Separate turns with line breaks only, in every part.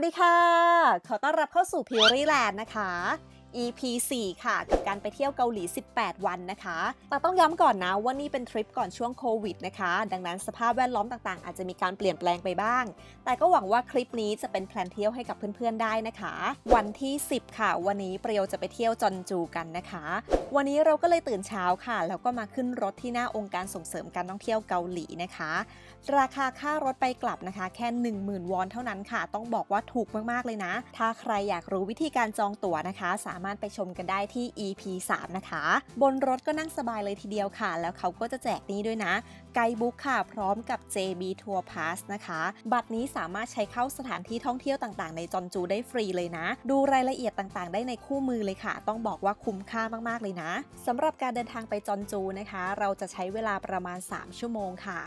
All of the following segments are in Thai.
วัสดีค่ะ ขอต้อนรับเข้าสู่ p u r y Land นะคะ EP 4 ค่ะ กับการไปเที่ยวเกาหลี 8 วันนะคะ แต่ต้องย้ำก่อนนะว่านี่เป็นทริปก่อนช่วงโควิดนะคะ ดังนั้นสภาพแวดล้อมต่างๆ อาจจะมีการเปลี่ยนแปลงไปบ้าง แต่ก็หวังว่าคลิปนี้จะเป็นแพลนเที่ยวให้กับเพื่อนๆได้นะคะ วันที่ 10 ค่ะ วันนี้เปรียวจะไปเที่ยวจอนจูกันนะคะ วันนี้เราก็เลยตื่นเช้าค่ะ แล้วก็มาขึ้นรถที่หน้าองค์การส่งเสริมการท่องเที่ยวเกาหลีนะคะ ราคาค่ารถไปกลับนะคะ แค่ 10,000 วอนเท่านั้นค่ะ ต้องบอกว่าถูกมากๆเลยนะ ถ้าใครอยากรู้วิธีการจองตั๋วนะคะ สามารถไปชมกันได้ที่ EP 3 นะคะบนรถก็นั่งสบายเลยทีเดียวค่ะ แล้วเขาก็จะแจกนี้ด้วยนะ ไกด์บุ๊กค่ะ พร้อมกับ JB Tour Pass นะคะ บัตรนี้สามารถใช้เข้าสถานที่ท่องเที่ยวต่างๆ ในจอนจูได้ฟรีเลยนะ ดูรายละเอียดต่างๆ ได้ในคู่มือเลยค่ะ ต้องบอกว่าคุ้มค่ามากๆเลยนะสำหรับการเดินทางไปจอนจูนะคะ เราจะใช้เวลาประมาณ 3 ชั่วโมงค่ะ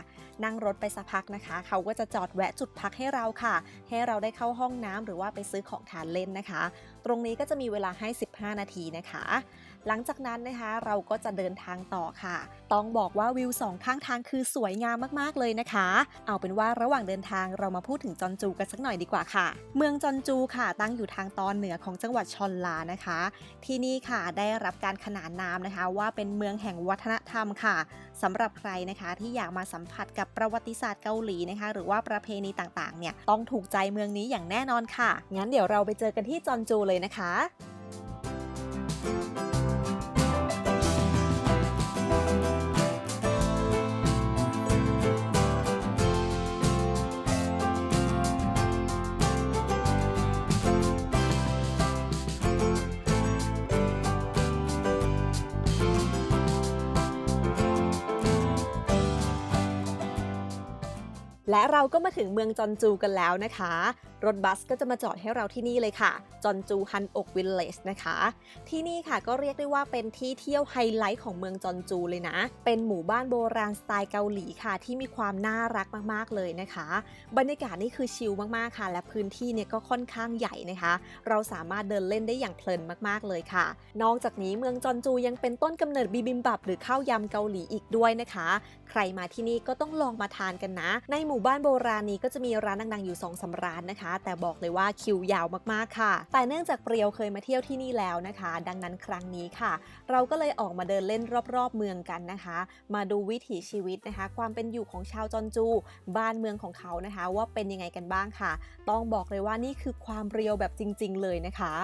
นั่งรถไปสักพักนะคะ เขาก็จะจอดแวะจุดพักให้เราค่ะ ให้เราได้เข้าห้องน้ำหรือว่าไปซื้อของทานเล่นนะคะ ตรงนี้ก็จะมีเวลาให้ 15 นาทีนะคะ หลังจากนั้นนะคะเราก็จะเดินทางต่อค่ะ ต้องบอกว่าวิวสองข้างทางคือสวยงามมากๆเลยนะคะ เอาเป็นว่าระหว่างเดินทางเรามาพูดถึงจอนจูกันสักหน่อยดีกว่าค่ะ เมืองจอนจูค่ะ ตั้งอยู่ทางตอนเหนือของจังหวัดชอนลานะคะ ที่นี่ค่ะได้รับการขนานนามนะคะ ว่าเป็นเมืองแห่งวัฒนธรรมค่ะสำหรับใครนะคะที่อยากมาสัมผัสกับประวัติศาสตร์เกาหลีนะคะ หรือว่าประเพณีต่างๆ เนี่ยต้องถูกใจเมืองนี้อย่างแน่นอนค่ะ งั้นเดี๋ยวเราไปเจอกันที่จอนจูเลยนะคะ และเราก็มาถึงเมืองจอนจูกันแล้วนะคะ รถบัสก็จะมาจอดให้เราที่นี่เลยค่ะ จอนจูฮันอกวิลเลจนะคะ ที่นี่ค่ะก็เรียกได้ว่าเป็นที่เที่ยวไฮไลท์ของเมืองจอนจูเลยนะ เป็นหมู่บ้านโบราณสไตล์เกาหลีค่ะ ที่มีความน่ารักมากๆเลยนะคะ บรรยากาศนี่คือชิลมากๆค่ะ และพื้นที่เนี่ยก็ค่อนข้างใหญ่นะคะ เราสามารถเดินเล่นได้อย่างเพลินมากๆเลยค่ะ นอกจากนี้เมืองจอนจูยังเป็นต้นกำเนิดบิบิมบับหรือข้าวยำเกาหลีอีกด้วยนะคะ ใครมาที่นี่ก็ต้องลองมาทานกันนะ ในหมู่บ้านโบราณนี้ก็จะมีร้านดังๆอยู่2องสามร้านนะคะแต่บอกเลยว่าคิวยาวมากๆค่ะ แต่เนื่องจากเปรียวเคยมาเที่ยวที่นี่แล้วนะคะ ดังนั้นครั้งนี้ค่ะ เราก็เลยออกมาเดินเล่นรอบๆเมืองกันนะคะ มาดูวิถีชีวิตนะคะ ความเป็นอยู่ของชาวจอนจู บ้านเมืองของเขานะคะ ว่าเป็นยังไงกันบ้างค่ะ ต้องบอกเลยว่านี่คือความเรียวแบบจริง ๆ เลยนะคะ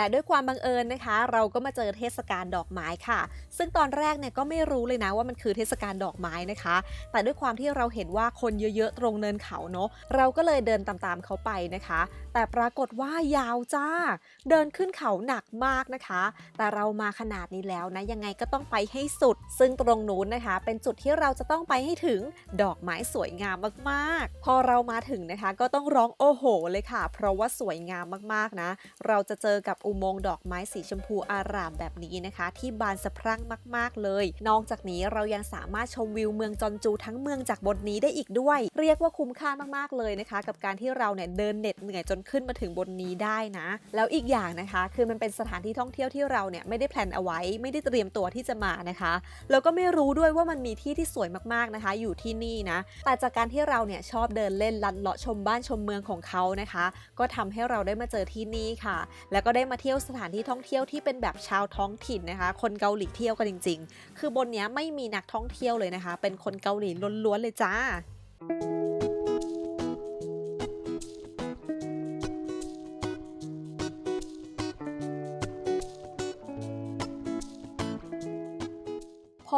และด้วยความบังเอิญนะคะ เราก็มาเจอเทศกาลดอกไม้ค่ะ ซึ่งตอนแรกเนี่ยก็ไม่รู้เลยนะว่ามันคือเทศกาลดอกไม้นะคะ แต่ด้วยความที่เราเห็นว่าคนเยอะๆตรงเนินเขาเนาะเราก็เลยเดินตามๆเขาไปนะคะ แต่ปรากฏว่ายาวจ้า เดินขึ้นเขาหนักมากนะคะ แต่เรามาขนาดนี้แล้วนะยังไงก็ต้องไปให้สุด ซึ่งตรงนู้นนะคะ เป็นจุดที่เราจะต้องไปให้ถึงดอกไม้สวยงามมากๆ พอเรามาถึงนะคะ ก็ต้องร้องโอ้โหเลยค่ะ เพราะว่าสวยงามมากๆนะ เราจะเจอกับอุโมงค์ดอกไม้สีชมพูอารามแบบนี้นะคะ ที่บานสะพรั่งมาก ๆ เลย นอกจากนี้เรายังสามารถชมวิวเมืองจอนจูทั้งเมืองจากบนนี้ได้อีกด้วย เรียกว่าคุ้มค่ามาก ๆ เลยนะคะ กับการที่เราเนี่ยเดินเหน็ดเหนื่อยจนขึ้นมาถึงบนนี้ได้นะ แล้วอีกอย่างนะคะ คือมันเป็นสถานที่ท่องเที่ยวที่เราเนี่ยไม่ได้แพลนเอาไว้ ไม่ได้เตรียมตัวที่จะมานะคะ แล้วก็ไม่รู้ด้วยว่ามันมีที่ที่สวยมากๆนะคะ อยู่ที่นี่นะ แต่จากการที่เราเนี่ยชอบเดินเล่นลัดเลาะชมบ้านชมเมืองของเขานะคะ ก็ทำให้เราได้มาเจอที่นี่ค่ะ แล้วก็ได้มาเที่ยวสถานที่ท่องเที่ยวที่เป็นแบบชาวท้องถิ่นนะคะ คนเกาหลีเที่ยวกันจริง ๆ คือบนนี้ไม่มีนักท่องเที่ยวเลยนะคะ เป็นคนเกาหลีล้วนๆเลยจ้าพอ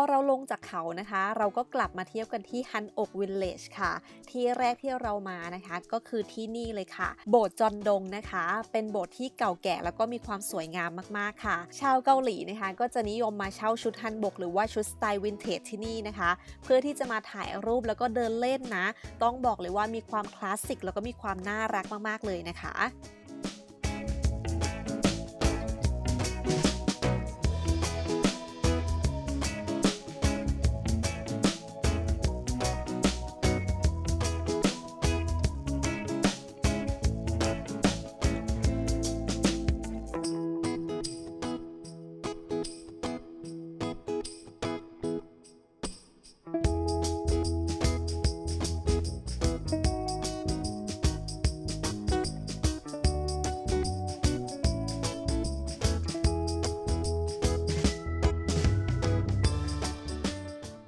เราลงจากเขานะคะ เราก็กลับมาเที่ยวกันที่ฮันอกวิลเลจค่ะ ที่แรกที่เรามานะคะ ก็คือที่นี่เลยค่ะ โบสถ์จอนดงนะคะ เป็นโบสถ์ที่เก่าแก่แล้วก็มีความสวยงามมากๆค่ะ ชาวเกาหลีนะคะ ก็จะนิยมมาเช่าชุดฮันบก หรือว่าชุดสไตล์วินเทจที่นี่นะคะ เพื่อที่จะมาถ่ายรูปแล้วก็เดินเล่นนะ ต้องบอกเลยว่ามีความคลาสสิกแล้วก็มีความน่ารักมากๆเลยนะคะ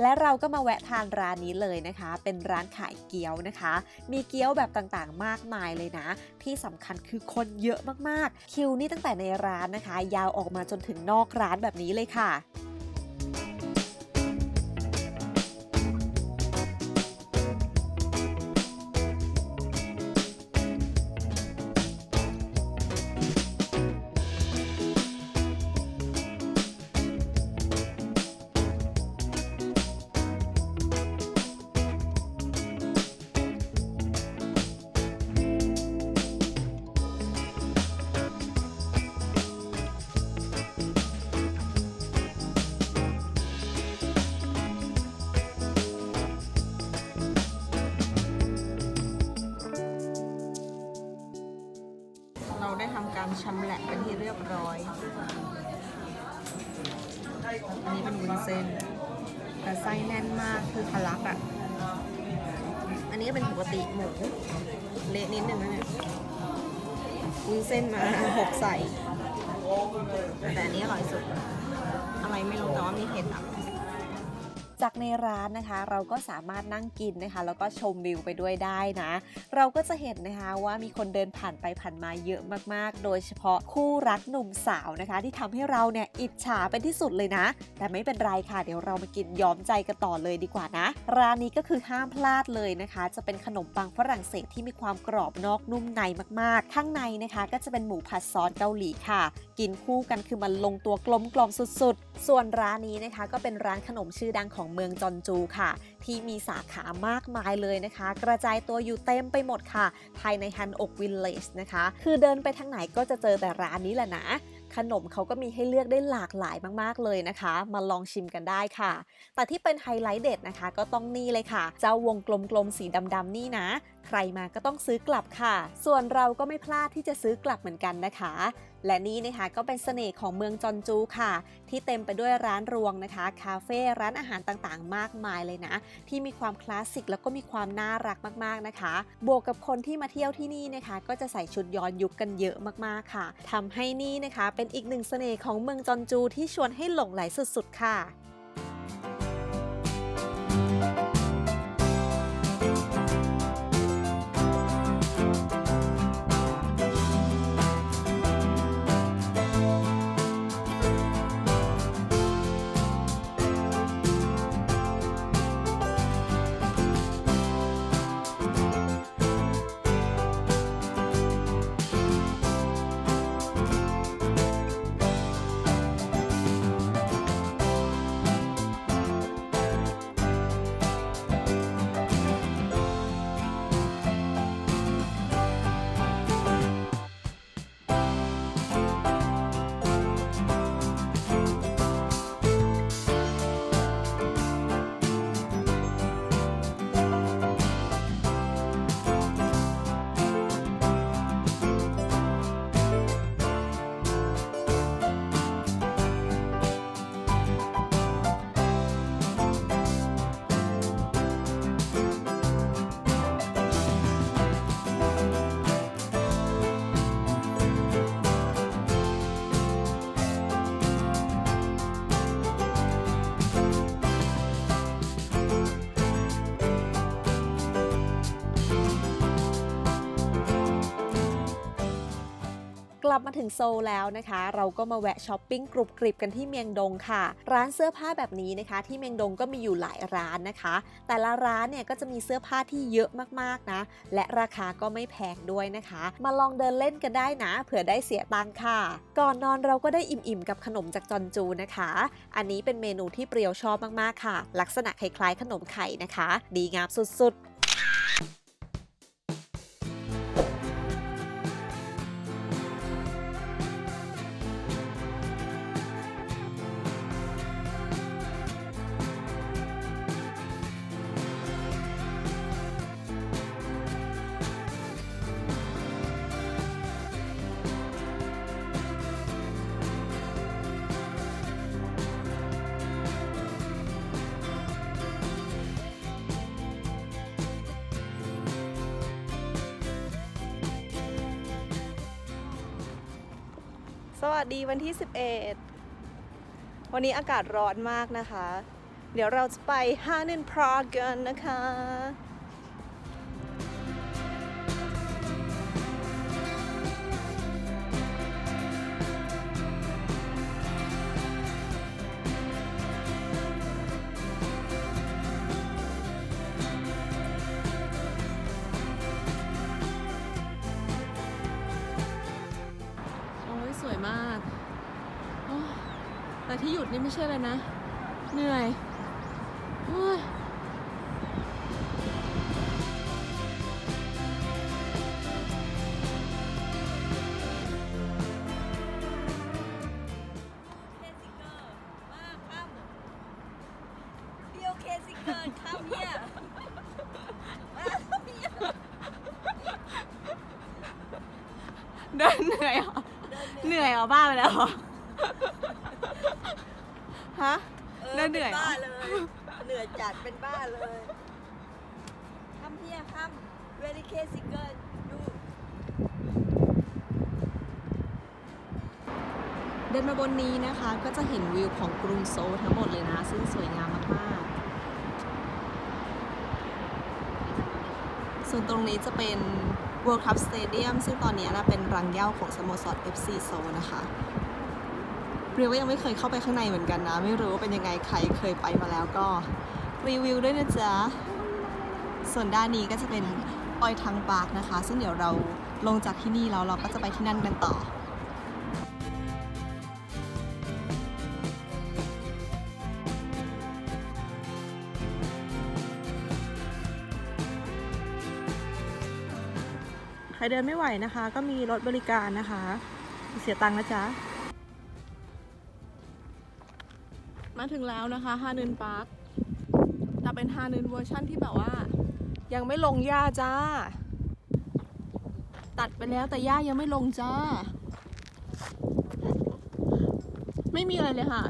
และเราก็มาแวะทานร้านนี้เลยนะคะ เป็นร้านขายเกี๊ยวนะคะ มีเกี๊ยวแบบต่างๆ มากมายเลยนะ ที่สำคัญคือคนเยอะมากๆ คิวนี่ตั้งแต่ในร้านนะคะ ยาวออกมาจนถึงนอกร้านแบบนี้เลยค่ะ
ติหมูเละนิดนึงนะเนี่ยวุ้นเส้นมาหกใส่แต่อันนี้อร่อยสุด อะไรไม่รู้แต่ว่ามีเห็ดอะ
จากในร้านนะคะ เราก็สามารถนั่งกินนะคะ แล้วก็ชมวิวไปด้วยได้นะ เราก็จะเห็นนะคะว่ามีคนเดินผ่านไปผ่านมาเยอะมากๆ โดยเฉพาะคู่รักหนุ่มสาวนะคะ ที่ทำให้เราเนี่ยอิจฉาเป็นที่สุดเลยนะ แต่ไม่เป็นไรค่ะ เดี๋ยวเรามากินย้อมใจกันต่อเลยดีกว่านะ ร้านนี้ก็คือห้ามพลาดเลยนะคะ จะเป็นขนมปังฝรั่งเศสที่มีความกรอบนอกนุ่มในมากๆ ข้างในนะคะ ก็จะเป็นหมูผัดซอสเกาหลีค่ะ กินคู่กันคือมันลงตัวกลมกล่อมสุดๆ ส่วนร้านนี้นะคะ ก็เป็นร้านขนมชื่อดังของเมืองจอนจูค่ะ ที่มีสาขามากมายเลยนะคะ กระจายตัวอยู่เต็มไปหมดค่ะ ภายในฮันอกวิลเลจนะคะ คือเดินไปทางไหนก็จะเจอแต่ร้านนี้แหละนะขนมเขาก็มีให้เลือกได้หลากหลายมากๆเลยนะคะ มาลองชิมกันได้ค่ะ แต่ที่เป็นไฮไลท์เด็ดนะคะ ก็ต้องนี่เลยค่ะ เจ้าวงกลมๆสีดำๆนี่นะ ใครมาก็ต้องซื้อกลับค่ะ ส่วนเราก็ไม่พลาดที่จะซื้อกลับเหมือนกันนะคะ และนี่นะคะก็เป็นเสน่ห์ของเมืองจอนจูค่ะ ที่เต็มไปด้วยร้านรวงนะคะ คาเฟ่ร้านอาหารต่างๆ มากมายเลยนะ ที่มีความคลาสสิกแล้วก็มีความน่ารักมากๆนะคะ บวกกับคนที่มาเที่ยวที่นี่นะคะ ก็จะใส่ชุดย้อนยุคกันเยอะมากๆค่ะทำให้นี่นะคะ เป็นอีกหนึ่งเสน่ห์ของเมืองจอนจูที่ชวนให้หลงไหลสุดๆค่ะ ลับมาถึงโซลแล้วนะคะ เราก็มาแวะช้อปปิ้งกรุบกริบกันที่เมียงดงค่ะ ร้านเสื้อผ้าแบบนี้นะคะ ที่เมียงดงก็มีอยู่หลายร้านนะคะ แต่ละร้านเนี่ยก็จะมีเสื้อผ้าที่เยอะมากๆนะ และราคาก็ไม่แพงด้วยนะคะ มาลองเดินเล่นกันได้นะ เผื่อได้เสียตังค่ะ ก่อนนอนเราก็ได้อิ่มๆกับขนมจากจอนจูนะคะ อันนี้เป็นเมนูที่เปรียวชอบมากๆค่ะ ลักษณะคล้ายๆขนมไข่นะคะ ดีงามสุดๆ
สวัสดีวันที่ 11 วันนี้อากาศร้อนมากนะคะ เดี๋ยวเราจะไปฮานินพรากกันนะคะ
ใช่เลยนะ เหนื่อยโอ้ย
เดียวเคสิเกินข้ามเนี่ย
เดินเหนื่อยเหรอเหนื่อยเหรอบ้าไปแล้วเหรอฮะ เดินเหนื่อยเหรอ
บ้าเลย เหนื่อยจัดเป็นบ้าเลยทำเพียทำเวลิเคสิเกิลดู
เดินมาบนนี้นะคะ ก็จะเห็นวิวของกรุงโซลทั้งหมดเลยนะ ซึ่งสวยงามมากๆ ส่วนตรงนี้จะเป็น World Cup Stadium ซึ่งตอนนี้นะเป็นรังเหย้าของสโมสร FC โซลนะคะ เรียกว่ายังไม่เคยเข้าไปข้างในเหมือนกันนะ ไม่รู้ว่าเป็นยังไงใครเคยไปมาแล้วก็รีวิวด้วยนะจ๊ะ ส่วนด้านนี้ก็จะเป็นออยทังปาร์คนะคะ ซึ่งเดี๋ยวเราลงจากที่นี่แล้วเราก็จะไปที่นั่นกันต่อ
ใครเดินไม่ไหวนะคะ ก็มีรถบริการนะคะ เสียตังค์นะจ๊ะ
มาถึงแล้วนะคะฮานึนพาร์คแต่เป็นฮานึนเวอร์ชั่นที่แบบว่า ยังไม่ลงหญ้าจ้า ตัดไปแล้วแต่หญ้ายังไม่ลงจ้า ไม่มีอะไรเลยค่ะ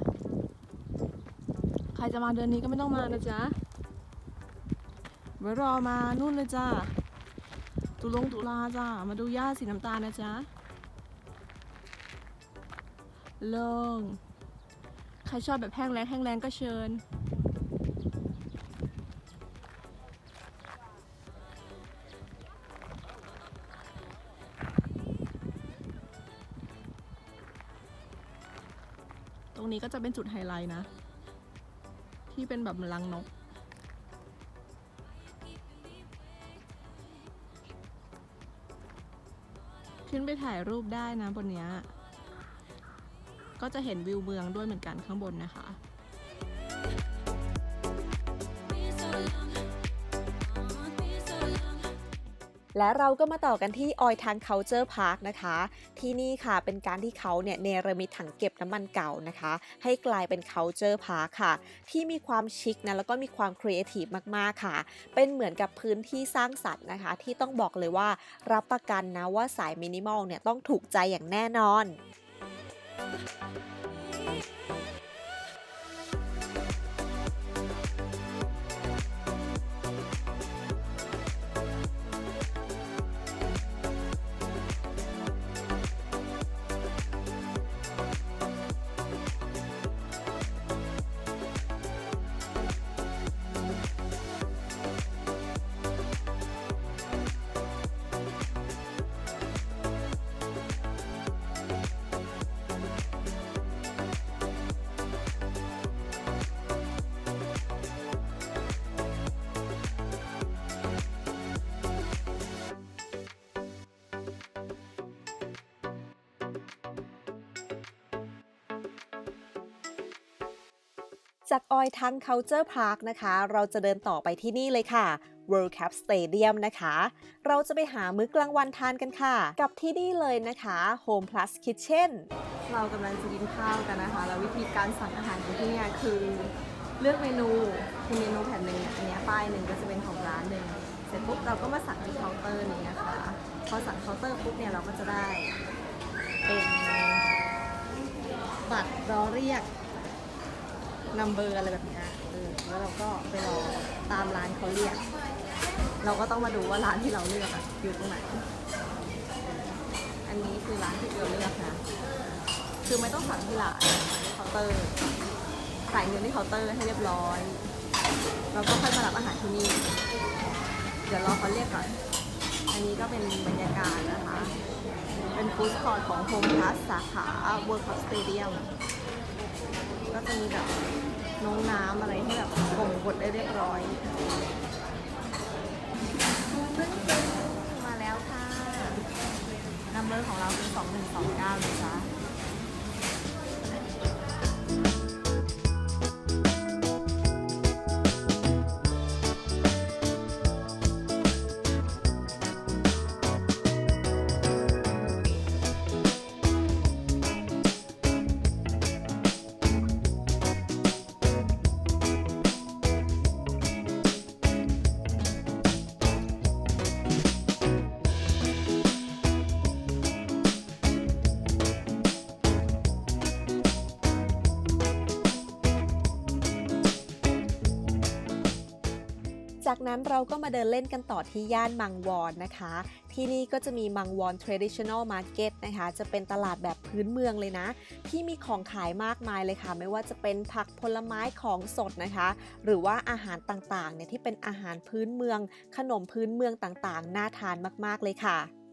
ใครจะมาเดือนนี้ก็ไม่ต้องมานะจ๊ะไว้รอมานู่นเลยจ้าตุลงตุลาจ้า มาดูหญ้าสีน้ำตาลนะจ๊ะลง ใครชอบแบบแห้งแล้งแห้งแล้งก็เชิญ ตรงนี้ก็จะเป็นจุดไฮไลท์นะ ที่เป็นแบบลังนกขึ้นไปถ่ายรูปได้นะบนเนี้ย ก็จะเห็นวิวเมืองด้วยเหมือนกันข้างบนนะคะ
และเราก็มาต่อกันที่ออยทาง Culture Park นะคะ ที่นี่ค่ะเป็นการที่เขาเนี่ยเนรมิตถังเก็บน้ำมันเก่านะคะ ให้กลายเป็น Culture Park ค่ะ ที่มีความชิคนะแล้วก็มีความครีเอทีฟมากๆค่ะ เป็นเหมือนกับพื้นที่สร้างสรรค์นะคะ ที่ต้องบอกเลยว่ารับประกันนะว่าสายมินิมอลเนี่ยต้องถูกใจอย่างแน่นอน Thank you. จากออยทัง Culture Park นะคะ เราจะเดินต่อไปที่นี่เลยค่ะ World Cup Stadium นะคะ เราจะไปหามื้อกลางวันทานกันค่ะ กับที่นี่เลยนะคะ Home Plus Kitchen
เรากำลังจะกินข้าวกันนะคะ แล้ววิธีการสั่งอาหารของที่นี่คือเลือกเมนูคือเมนูแผ่นหนึ่งอันนี้ป้ายหนึ่งก็จะเป็นของร้านหนึ่งเสร็จปุ๊บเราก็มาสั่งที่เคาน์เตอร์นี้นะคะ พอสั่งเคาน์เตอร์ปุ๊บเนี่ยเราก็จะได้เป็นบัตรรอเรียก นัมเบอร์อะไรแบบเนี้ยเออแล้วเราก็ไปรอตามร้านเขาเรียก เราก็ต้องมาดูว่าร้านที่เราเลือกอะอยู่ตรงไหน อันนี้คือร้านที่เราเลือกนะ คือไม่ต้องสั่งที่ร้านเคาน์เตอร์จ่ายเงินที่เคาน์เตอร์ให้เรียบร้อยแล้วก็ค่อยมารับอาหารที่นี่ เดี๋ยวรอเขาเรียกก่อน อันนี้ก็เป็นบรรยากาศนะคะ เป็นฟู้ดคอร์ทของโฮมพลัสสาขา World Cup Stadium ก็จะมีแบบน้องน้ำอะไรที่แบบบ่งบดได้เรียบร้อย มาแล้วค่ะนัมเบอร์ของเราคือ2129นะจ๊ะ
นั้นเราก็มาเดินเล่นกันต่อที่ย่านมังวอนนะคะ ที่นี่ก็จะมีมังวอน traditional market นะคะ จะเป็นตลาดแบบพื้นเมืองเลยนะ ที่มีของขายมากมายเลยค่ะ ไม่ว่าจะเป็นผักผลไม้ของสดนะคะ หรือว่าอาหารต่างๆเนี่ยที่เป็นอาหารพื้นเมือง ขนมพื้นเมืองต่างๆ น่าทานมากๆเลยค่ะ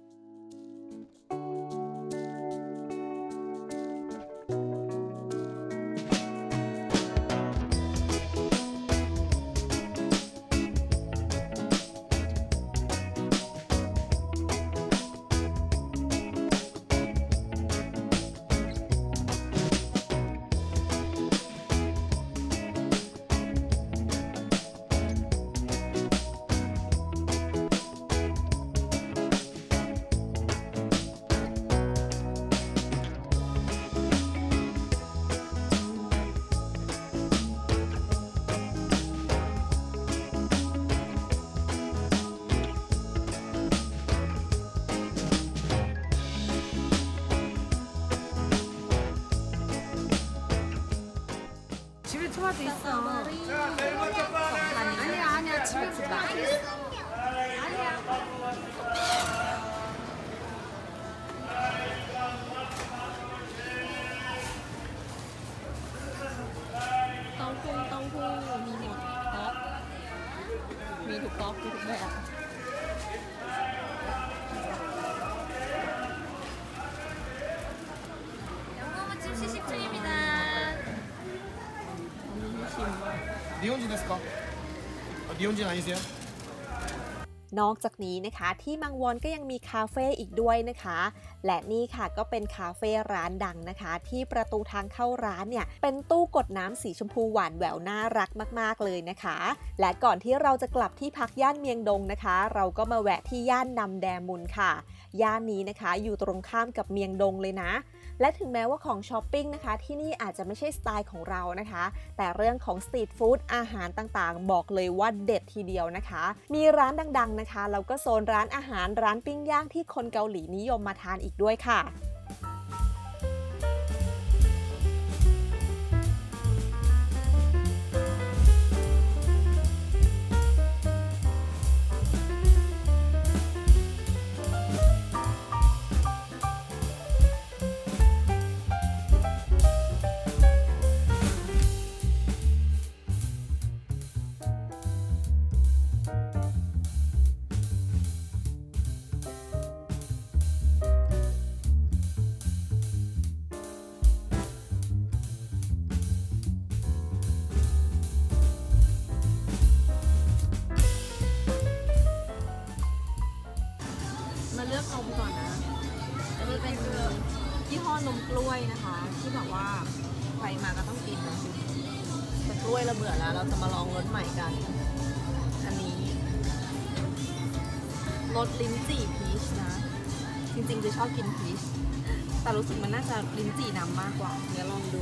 니혼진 데스 까? 아, 니
혼진 아니세 요?
นอกจากนี้นะคะที่มังวอนก็ยังมีคาเฟ่อีกด้วยนะคะ และนี่ค่ะก็เป็นคาเฟ่ร้านดังนะคะ ที่ประตูทางเข้าร้านเนี่ยเป็นตู้กดน้ำสีชมพูหวานแหววน่ารักมากๆเลยนะคะ และก่อนที่เราจะกลับที่พักย่านเมียงดงนะคะ เราก็มาแวะที่ย่านนำแดมุนค่ะ ย่านนี้นะคะอยู่ตรงข้ามกับเมียงดงเลยนะ และถึงแม้ว่าของช้อปปิ้งนะคะที่นี่อาจจะไม่ใช่สไตล์ของเรานะคะ แต่เรื่องของสตรีทฟู้ดอาหารต่างๆ บอกเลยว่าเด็ดทีเดียวนะคะ มีร้านดังๆนะคะแล้วก็โซนร้านอาหารร้านปิ้งย่างที่คนเกาหลีนิยมมาทานอีกด้วยค่ะ
สลิ้นจี่พีชนะ จริงๆคือชอบกินพีชแต่รู้สึกมันน่าจะลิ้นจี่นำมากกว่าเดี๋ยวลองดู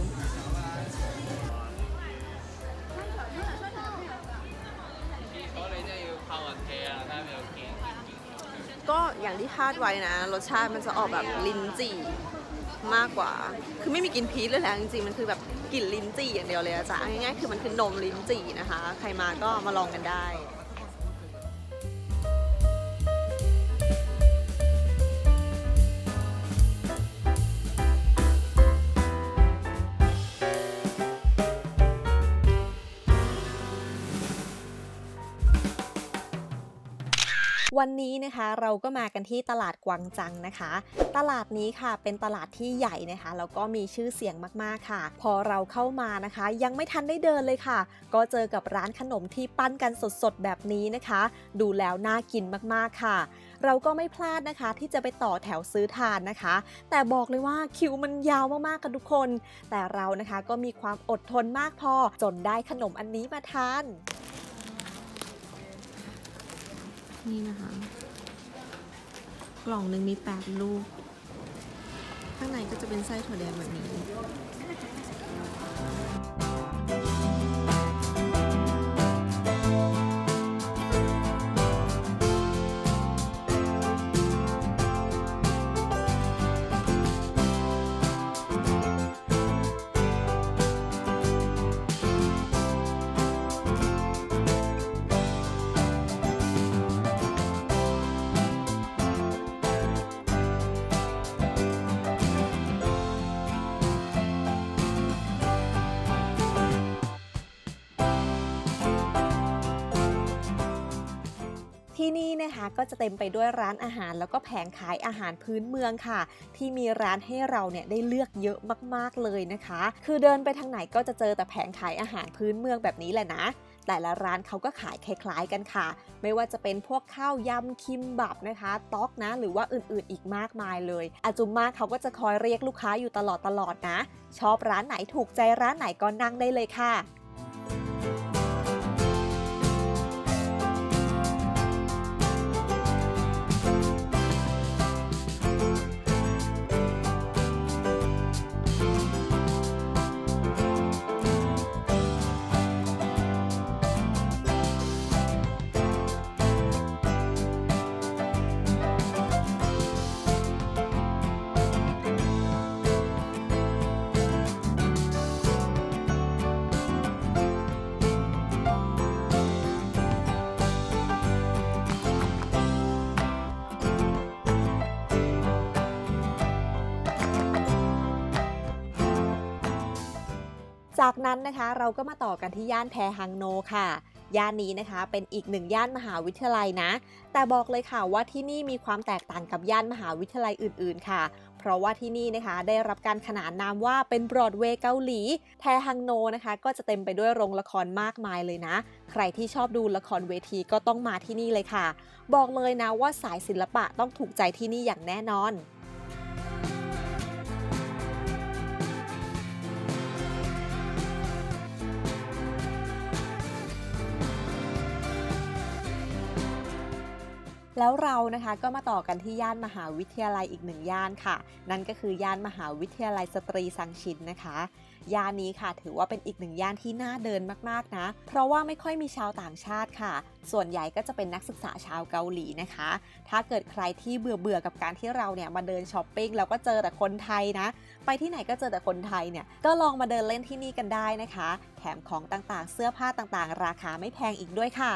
ก็อย่างที่คาดไว้นะ รสชาติมันจะออกแบบลิ้นจี่มากกว่า คือไม่มีกลิ่นพีชเลยแหละจริงๆ มันคือแบบกลิ่นลิ้นจี่อย่างเดียวเลยอะจ้ะง่ายๆ คือมันคือนมลิ้นจี่นะคะ ใครมาก็มาลองกันได้
วันนี้นะคะเราก็มากันที่ตลาดกวางจังนะคะ ตลาดนี้ค่ะเป็นตลาดที่ใหญ่นะคะแล้วก็มีชื่อเสียงมากๆค่ะ พอเราเข้ามานะคะ ยังไม่ทันได้เดินเลยค่ะ ก็เจอกับร้านขนมที่ปั้นกันสดๆแบบนี้นะคะ ดูแล้วน่ากินมากๆค่ะ เราก็ไม่พลาดนะคะ ที่จะไปต่อแถวซื้อทานนะคะ แต่บอกเลยว่าคิวมันยาวมากๆกันทุกคน แต่เรานะคะก็มีความอดทนมากพอจนได้ขนมอันนี้มาทาน
นี่นะคะ กล่องหนึ่งมีแปดลูก ข้างในก็จะเป็นไส้ถั่วแดงแบบนี้
นะคะก็จะเต็มไปด้วยร้านอาหารแล้วก็แผงขายอาหารพื้นเมืองค่ะ ที่มีร้านให้เราเนี่ยได้เลือกเยอะมากๆเลยนะคะ คือเดินไปทางไหนก็จะเจอแต่แผงขายอาหารพื้นเมืองแบบนี้แหละนะแต่ละร้านเขาก็ขายคล้ายๆกันค่ะ ไม่ว่าจะเป็นพวกข้าวยำคิมบับนะคะต๊อกนะ หรือว่าอื่นๆอีกมากมายเลย อาจุมมาเขาก็จะคอยเรียกลูกค้าอยู่ตลอดๆนะ ชอบร้านไหนถูกใจร้านไหนก็นั่งได้เลยค่ะ จากนั้นนะคะเราก็มาต่อกันที่ย่านแทฮังโนค่ะ ย่านนี้นะคะเป็นอีกหนึ่งย่านมหาวิทยาลัยนะ แต่บอกเลยค่ะว่าที่นี่มีความแตกต่างกับย่านมหาวิทยาลัยอื่น ๆ ค่ะ เพราะว่าที่นี่นะคะได้รับการขนานนามว่าเป็นบรอดเวย์เกาหลี แทฮังโนนะคะ ก็จะเต็มไปด้วยโรงละครมากมายเลยนะ ใครที่ชอบดูละครเวทีก็ต้องมาที่นี่เลยค่ะ บอกเลยนะว่าสายศิลปะต้องถูกใจที่นี่อย่างแน่นอน แล้วเรานะคะก็มาต่อกันที่ย่านมหาวิทยาลัยอีกหนึ่งย่านค่ะ นั่นก็คือย่านมหาวิทยาลัยสตรีสังชินนะคะ ย่านนี้ค่ะถือว่าเป็นอีกหนึ่งย่านที่น่าเดินมากๆนะ เพราะว่าไม่ค่อยมีชาวต่างชาติค่ะ ส่วนใหญ่ก็จะเป็นนักศึกษาชาวเกาหลีนะคะ ถ้าเกิดใครที่เบื่อเบื่อกับการที่เราเนี่ยมาเดินช้อปปิ้งแล้วก็เจอแต่คนไทยนะ ไปที่ไหนก็เจอแต่คนไทยเนี่ยก็ลองมาเดินเล่นที่นี่กันได้นะคะ แถมของต่างๆ เสื้อผ้าต่างๆ ราคาไม่แพงอีกด้วยค่ะ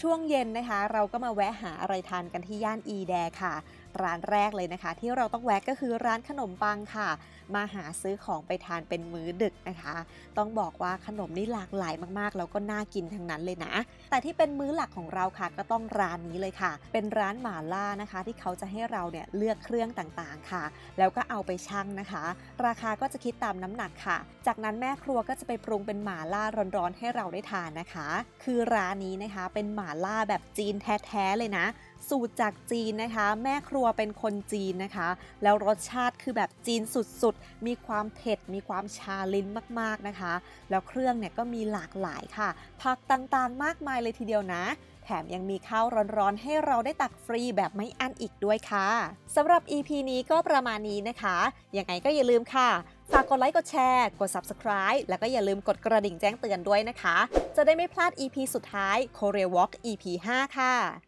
ช่วงเย็นนะคะ เราก็มาแวะหาอะไรทานกันที่ย่านอีแดค่ะ ร้านแรกเลยนะคะ ที่เราต้องแวะก็คือร้านขนมปังค่ะ มาหาซื้อของไปทานเป็นมื้อดึกนะคะ ต้องบอกว่าขนมนี่หลากหลายมากๆ แล้วก็น่ากินทั้งนั้นเลยนะ แต่ที่เป็นมื้อหลักของเราค่ะก็ต้องร้านนี้เลยค่ะ เป็นร้านหมาล่านะคะ ที่เขาจะให้เราเนี่ยเลือกเครื่องต่างๆค่ะ แล้วก็เอาไปชั่งนะคะ ราคาก็จะคิดตามน้ำหนักค่ะ จากนั้นแม่ครัวก็จะไปปรุงเป็นหมาล่าร้อนๆให้เราได้ทานนะคะ คือร้านนี้นะคะเป็นหมาล่าแบบจีนแท้ๆเลยนะ สูตรจากจีนนะคะ แม่ครัวเป็นคนจีนนะคะ แล้วรสชาติคือแบบจีนสุดๆ มีความเผ็ด มีความชาลิ้นมากๆนะคะ แล้วเครื่องเนี่ยก็มีหลากหลายค่ะ ผักต่างๆ มากมายเลยทีเดียวนะแถมยังมีข้าวร้อนๆ ให้เราได้ตักฟรีแบบไม่อั้นอีกด้วยค่ะสำหรับ EP นี้ก็ประมาณนี้นะคะ ยังไงก็อย่าลืมค่ะ ฝากกดไลค์ กดแชร์ กด Subscribe แล้วก็อย่าลืมกดกระดิ่งแจ้งเตือนด้วยนะคะ จะได้ไม่พลาด EP สุดท้าย Korea Walk EP 5 ค่ะ